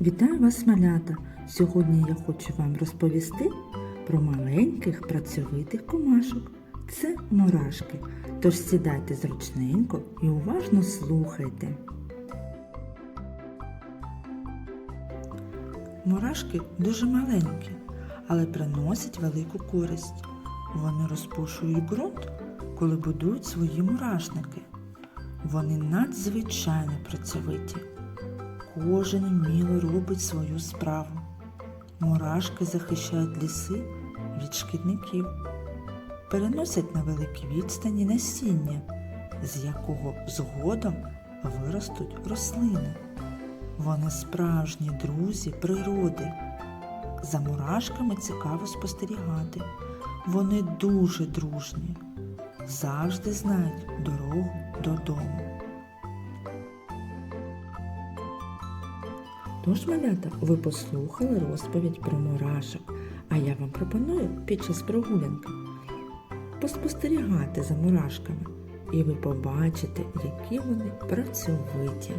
Вітаю вас, малята! Сьогодні я хочу вам розповісти про маленьких працьовитих комашок. Це мурашки. Тож сідайте зручненько і уважно слухайте. Мурашки дуже маленькі, але приносять велику користь. Вони розпушують ґрунт, коли будують свої мурашники. Вони надзвичайно працьовиті. Кожен вміло робить свою справу. Мурашки захищають ліси від шкідників, переносять на великі відстані насіння, з якого згодом виростуть рослини. Вони справжні друзі природи. За мурашками цікаво спостерігати. Вони дуже дружні, завжди знають дорогу додому. Тож, малята, ви послухали розповідь про мурашок, а я вам пропоную під час прогулянки поспостерігати за мурашками, і ви побачите, які вони працьовиті.